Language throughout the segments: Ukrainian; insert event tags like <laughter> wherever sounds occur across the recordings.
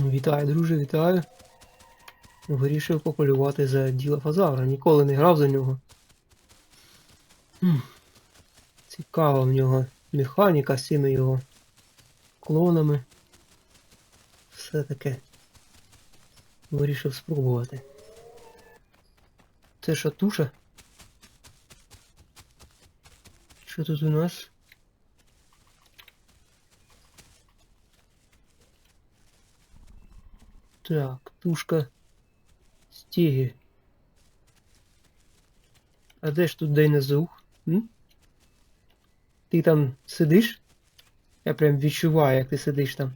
Ну, Вітаю, друже, вітаю. Вирішив пополювати за ділофазавра. Ніколи не грав за нього. Цікава в нього механіка з цими його клонами. Все таке. Вирішив спробувати. Це що туша? Що тут у нас? Так, тушка стіги. А де ж тут Дейназух? М? Ти там сидиш? Я прям відчуваю, як ти сидиш там.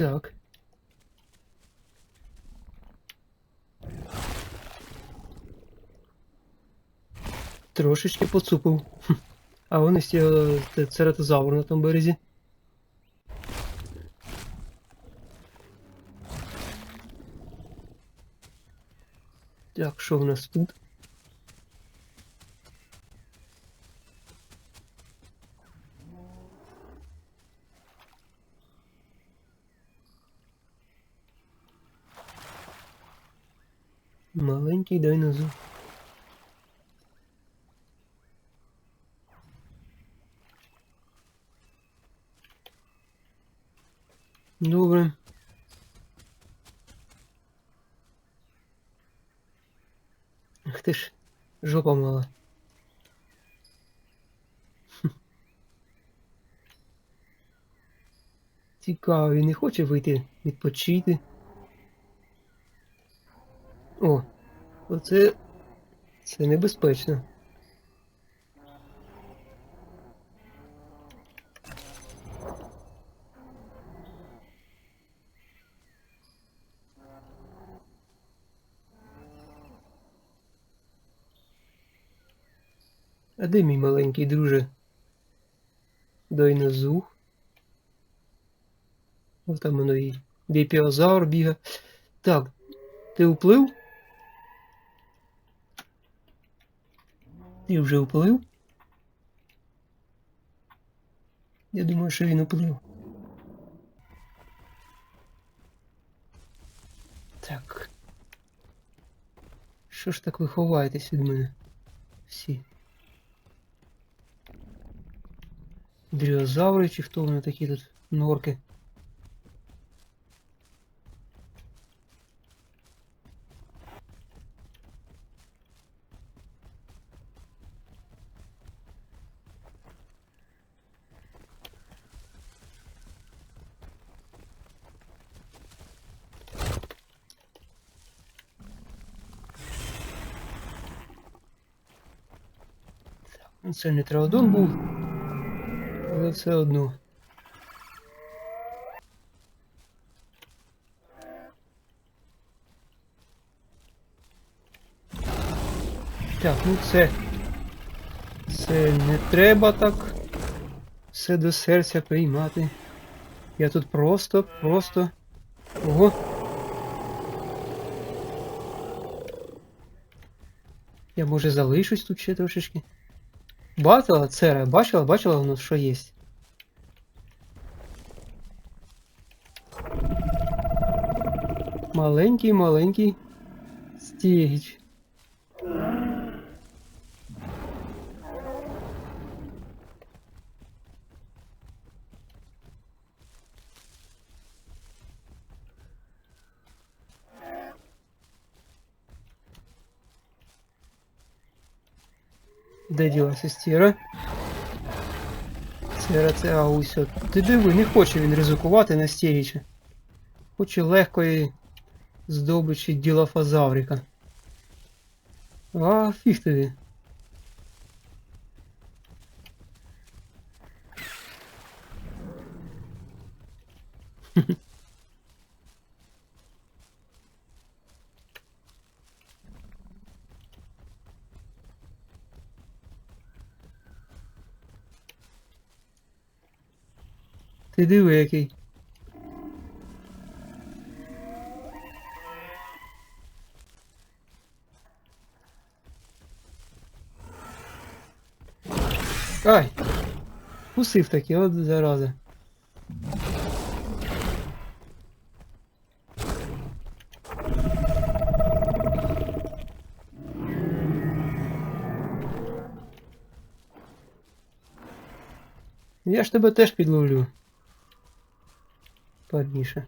Так. Трошечки поцупив. А вони це цератозавр на тому березі. Так, що в нас тут? Маленький динозавр. Добре. Ах ти ж, жопа мала. Цікаво, він не хоче вийти відпочити. О, оце це небезпечно. А де мій маленький друже? Дойнозух. Ось там воно і дипіозавр біга. Так, ти уплив? Ти вже уплив? Я думаю, що він уплив. Так. Що ж так ви ховаєтесь від мене? Всі. Дріозаври чи хто вони такі тут норки? Це не траодон був, але все одно. Так, ну це. Це не треба так все до серця приймати. Я тут просто, просто. Ого. Я може залишусь тут ще трошечки. Бачила цера, бачила, бачила воно, що є. Маленький, маленький стігіч. Де ділася стіра? Стіра це а ось от. Ти диви, не хоче він ризикувати на стігіча. Хоче легкої здобичі ділофазаврика. А фіг тобі. Ти диви який. Ай! Кусив таки, от зараза. Я ж тебе теж підловлю. Падніше.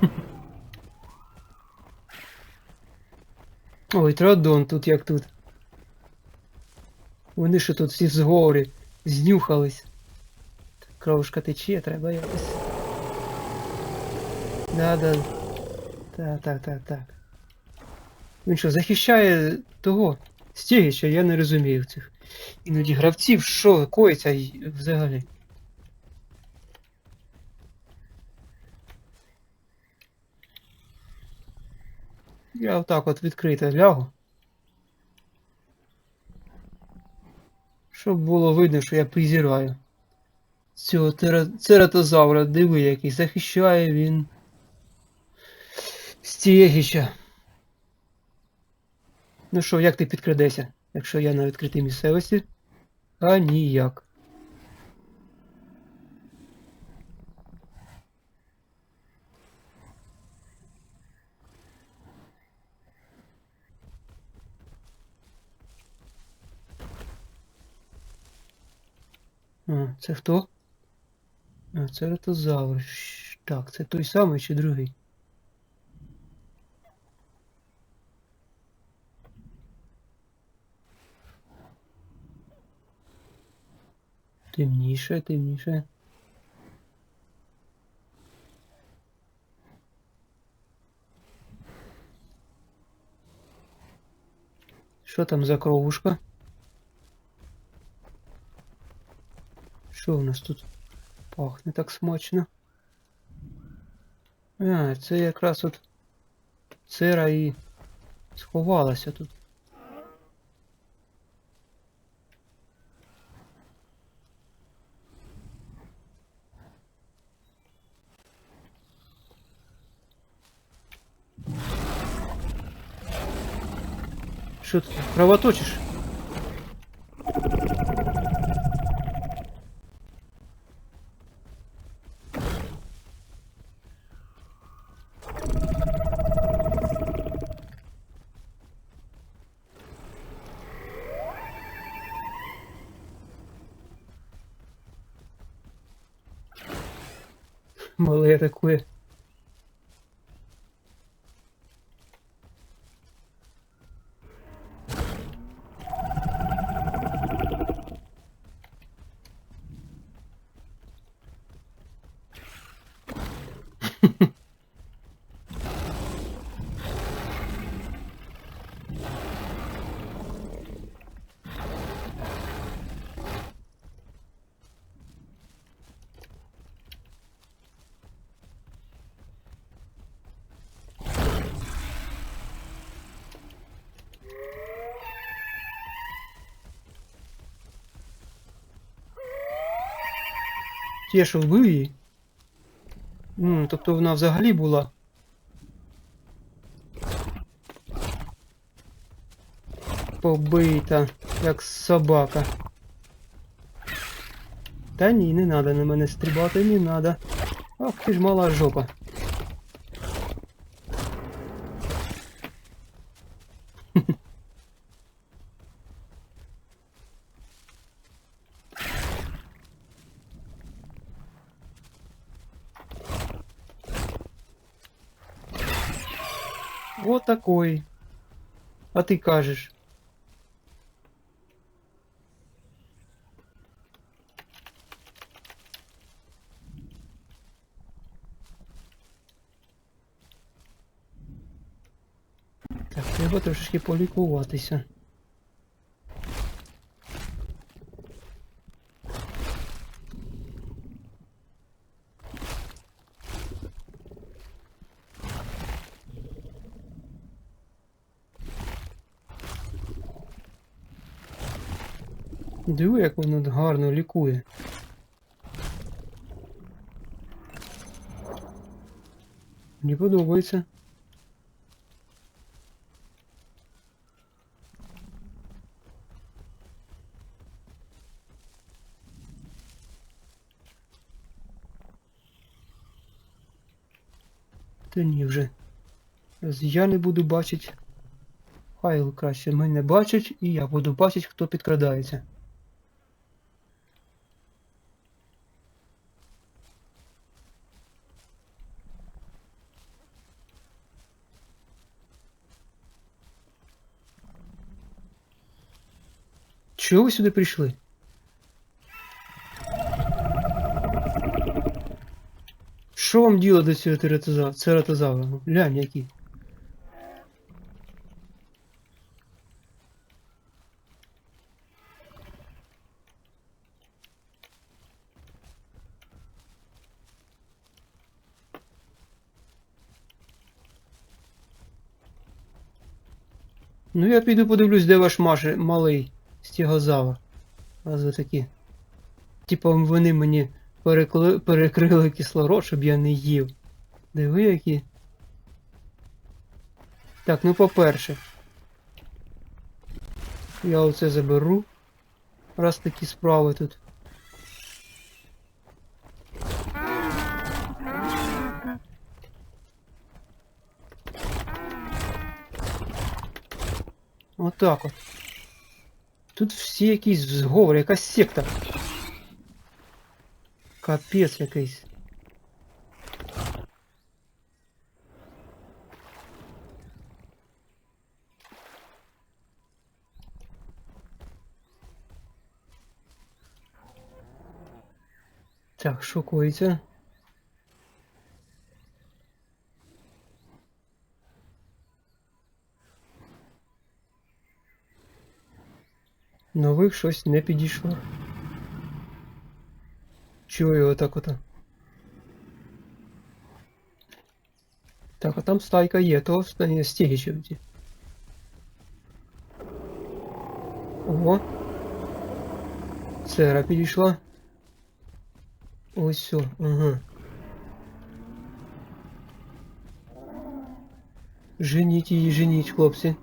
<laughs> Ой, традон тут як тут. Вони що тут всі в знюхались. Кровушка тече, треба якось. Да. Так, так, так, так. Він що, захищає того стігіча, я не розумію цих. Іноді гравців, що коїться взагалі. Я отак от відкрито лягу. Щоб було видно, що я призіраю. Цього цератозавра, диви, який захищає він стігіча. Ну що, як ти підкрадешся, якщо я на відкритій місцевості? А ніяк. А, це хто? А, це ретозавр. Щ- Так, це той самий чи другий? Темніше, темніше. Що там за кровушка? Що у нас тут пахне так смачно? А, це якраз от цера і сховалася тут. Що ти кровоточиш? malé da Ті, що вбив її? М, тобто вона взагалі була. Побита, як собака. Та ні, не треба на мене стрибати, не треба. Ах ти ж мала жопа. Вот такой. А ты кажеш. Так, треба трошечки полікуватися. Диви, як воно гарно лікує. Мені подобається. Та ні вже. Я не буду бачити. Хай краще мене бачить, і я буду бачити, хто підкрадається. Чого ви сюди прийшли? Що вам діло до цього? Цератозавра? Ну, глянь, який. Ну я піду подивлюсь, де ваш маше, малий стегозавр. Раз ви такі. Типа вони мені перекли, перекрили кислород, щоб я не їв. Диви які. Так, ну по-перше. Я оце заберу. Раз такі справи тут. Отак от. Тут всі якісь зговори, якась секта. Капець якийсь. Так, що коїться? Нових щось не підійшло. Чого його так ото? Так, а там стайка є, то стає стігічевці. Ого. Сера підійшла. Ось все, ага. Женіть її, женіть, хлопці.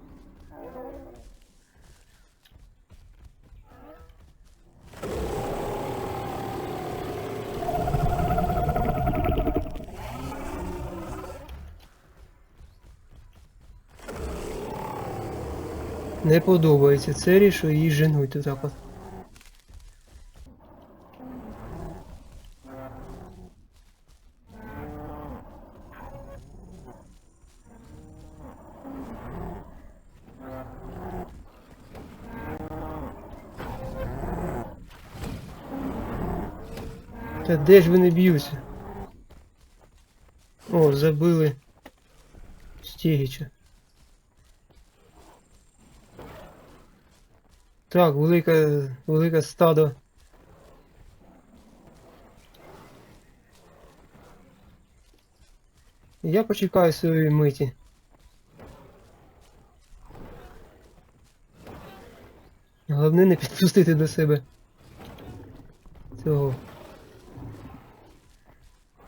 Не подобається Цері, що її женуть отак от. Та де ж вони б'ються? О, забили Стігіча. Так, велике, велике стадо. Я почекаю своєї миті. Головне не підпустити до себе цього.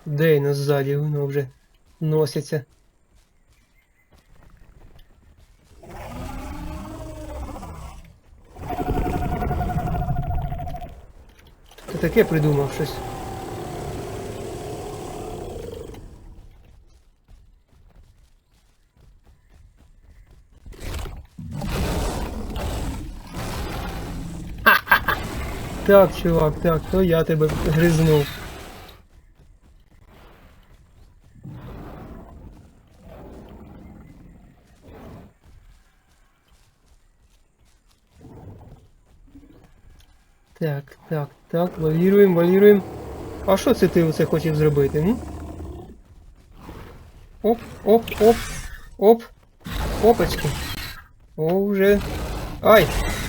Дейна ззаді, воно вже носиться. Таке придумав щось. <laughs> Так, чувак, так, то я тебе гризнув. Так, так, так, лавіруємо, лавіруємо. А що це ти оце хотів зробити? М? Оп, оп, оп, оп, опачки. О, вже. Ай!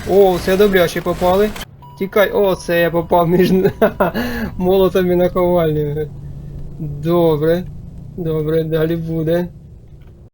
О, це добряче попали. Тікай, о, це я попав між <laughs> молотом і наковальнею. Добре, добре, далі буде.